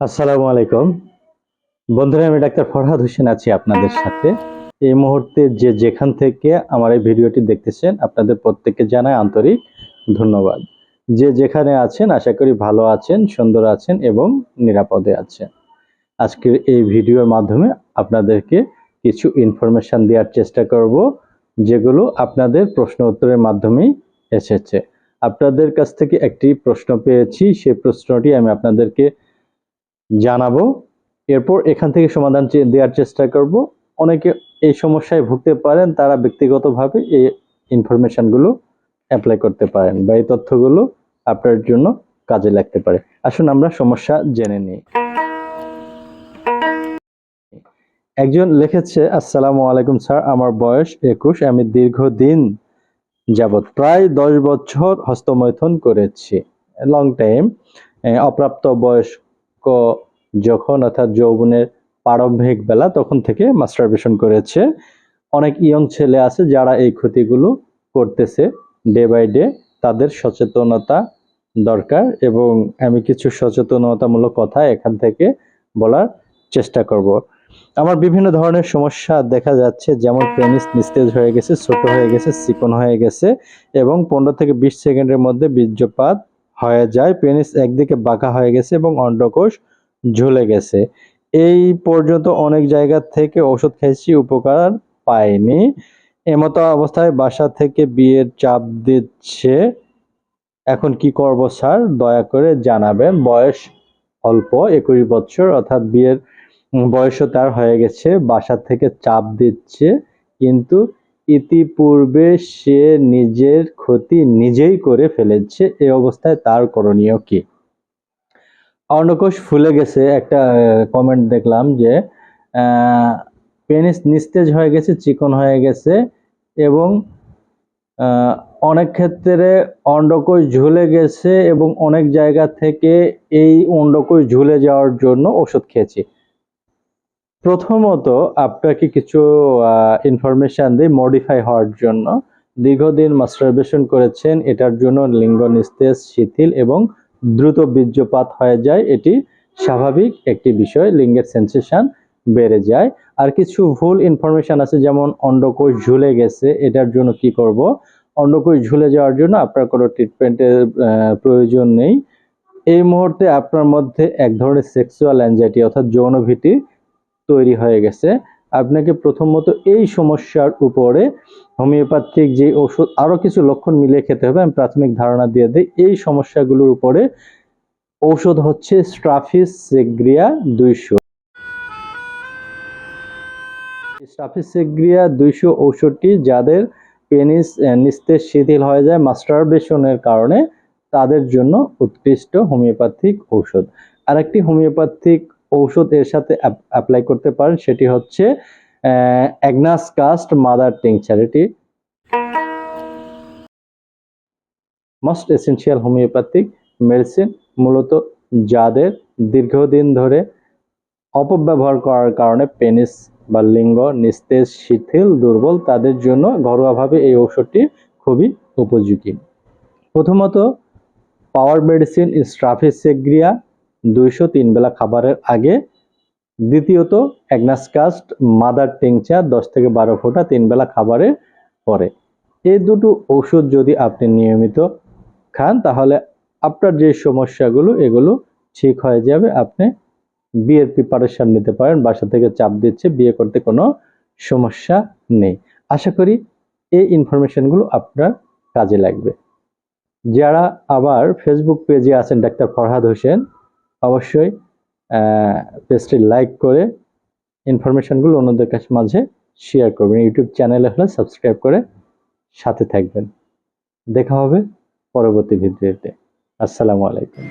আসসালামু আলাইকুম। বন্ধুরা, আমি ডাক্তার ফরহাদ হোসেন আছি আপনাদের সাথে। এই মুহূর্তে যে যেখান থেকে আমার এই ভিডিওটি দেখতেছেন, আপনাদের প্রত্যেককে জানাই আন্তরিক ধন্যবাদ। যে যেখানে আছেন, আশা করি ভালো আছেন, সুন্দর আছেন এবং নিরাপদে আছেন। আজকের এই ভিডিওর মাধ্যমে আপনাদেরকে কিছু ইনফরমেশন দেওয়ার চেষ্টা করব, যেগুলো আপনাদের প্রশ্ন উত্তরের মাধ্যমেই এসেছে। আপনাদের কাছ থেকে একটি প্রশ্ন পেয়েছি, সেই প্রশ্নটি আমি আপনাদেরকে জানাব। এরপর এখান থেকে সমাধান দেওয়ার চেষ্টা করব। অনেকে এই সমস্যায় ভুগতে পারেন, তারা ব্যক্তিগতভাবে এই ইনফরমেশনগুলো অ্যাপ্লাই করতে পারেন বা এই তথ্যগুলো আপনার জন্য কাজে লাগতে পারে। আসুন আমরা সমস্যা জেনে নিই। একজন লিখেছে, আসসালামু আলাইকুম স্যার, আমার বয়স একুশ, আমি দীর্ঘদিন যাবৎ প্রায় দশ বছর হস্তমৈথন করেছি। লং টাইম অপ্রাপ্ত বয়স্ক যখন অর্থাৎ যৌবনের প্রারম্ভিক বেলা তখন থেকে মাস্টারবেশন করেছে। অনেক ইয়ং ছেলে আছে যারা এই ক্ষতিগুলো করতেছে ডে বাই ডে তাদের সচেতনতা দরকার এবং আমি কিছু সচেতনতামূলক কথা এখান থেকে বলার চেষ্টা করব। আমার বিভিন্ন ধরনের সমস্যা দেখা যাচ্ছে, যেমন পেনিস নিস্তেজ হয়ে গেছে, ছোট হয়ে গেছে, চিকন হয়ে গেছে এবং পনেরো থেকে বিশ সেকেন্ডের মধ্যে বীর্যপাত হয়ে যায় পেনিস একদিকে বাঁকা হয়ে গেছে এবং অন্ডকোষ ঝুলে গেছে। এই পর্যন্ত অনেক জায়গা থেকে ওষুধ খেয়েছি, উপকার পায়নি এমতো অবস্থায় বাসা থেকে বিয়ের চাপ দিচ্ছে। এখন কি করব স্যার? দয়া করে জানাবেন, বয়স অল্প, একুশ বছর, অর্থাৎ বিয়ের বয়সও তার হয়ে গেছে, বাসা থেকে চাপ দিচ্ছে, কিন্তু ইতিপূর্বে সে নিজের ক্ষতি নিজেই করে ফেলেছে এই অবস্থায় তার করণীয় কি? অন্ডকোষ ফুলে গেছে, একটা কমেন্ট দেখলাম যে পেনিস নিস্তেজ হয়ে গেছে, চিকন হয়ে গেছে এবং অনেক ক্ষেত্রে অন্ডকোষ ঝুলে গেছে এবং অনেক জায়গা থেকে এই অন্ডকোষ ঝুলে যাওয়ার জন্য ওষুধ খেয়েছি। প্রথমত আপনাকে কিছু ইনফরমেশন দিই মডিফাই হওয়ার জন্য দীর্ঘদিন মাস্টারবেশন করেছেন, এটার জন্য লিঙ্গ নিস্তেজ, শিথিল এবং দ্রুত বীর্যপাত হয়ে যায়, এটি স্বাভাবিক একটি বিষয়, লিঙ্গের সেন্সেশন বেড়ে যায়। আর কিছু ভুল ইনফরমেশন আছে, যেমন অন্ডকোষ ঝুলে গেছে, এটার জন্য কি করব? অন্ডকোষ ঝুলে যাওয়ার জন্য আপনার কোনো ট্রিটমেন্টের প্রয়োজন নেই। এই মুহূর্তে আপনার মধ্যে এক ধরনের সেক্সুয়াল অ্যাংজাইটি অর্থাৎ যৌনভীতি তৈরি হয়ে গেছে। আপনাকে প্রথমত এই সমস্যার উপরে হোমিওপ্যাথিক যে ওষুধ, আরও কিছু লক্ষণ মিলিয়ে খেতে হবে। আমি প্রাথমিক ধারণা দিয়ে দিই, এই সমস্যাগুলোর উপরে ঔষধ হচ্ছে স্ট্রাফিস সেগ্রিয়া দুইশো। স্ট্রাফিস সেগ্রিয়া দুইশো ঔষধটি যাদের পেনিস নিস্তেজ শিথিল হয়ে যায় মাস্টারবেশনের কারণে, তাদের জন্য উৎকৃষ্ট হোমিওপ্যাথিক ঔষধ। আরেকটি হোমিওপ্যাথিক ঔষধ এর সাথে অ্যাপ্লাই করতে পারেন। সেটি হচ্ছে অ্যাগনাস কাস্ট মাদার টিংচার এটি মোস্ট এসেনশিয়াল হোমিওপ্যাথিক মেডিসিন মূলত যাদের দীর্ঘদিন ধরে অপব্যবহার করার কারণে পেনিস বা লিঙ্গ নিস্তেজ, শিথিল, দুর্বল, তাদের জন্য ঘরোয়াভাবে এই ঔষধটি খুবই উপযোগী। প্রথমত পাওয়ার মেডিসিন স্ট্রাফিসেগ্রিয়া দুইশো তিন বেলা খাবারের আগে। দ্বিতীয়ত অ্যাগনাসকাস্ট মাদার টিংচার দশ থেকে বারো ফোঁটা তিন বেলা খাবারের পরে। এই দুটো ওষুধ যদি আপনি নিয়মিত খান, তাহলে আপনার যে সমস্যাগুলো, এগুলো ঠিক হয়ে যাবে। আপনি বিয়ের প্রিপারেশন নিতে পারেন, বাসা থেকে চাপ দিচ্ছে, বিয়ে করতে কোনো সমস্যা নেই। আশা করি এই ইনফরমেশনগুলো আপনার কাজে লাগবে। যারা আবার ফেসবুক পেজে আছেন ডাক্তার ফরহাদ হোসেন অবশ্যই পেজটি লাইক করে ইনফরমেশনগুলো অন্যদের কাছে মাঝে শেয়ার করবেন। ইউটিউব চ্যানেলে হলে সাবস্ক্রাইব করে সাথে থাকবেন। দেখা হবে পরবর্তী ভিডিওতে। আসসালামু আলাইকুম।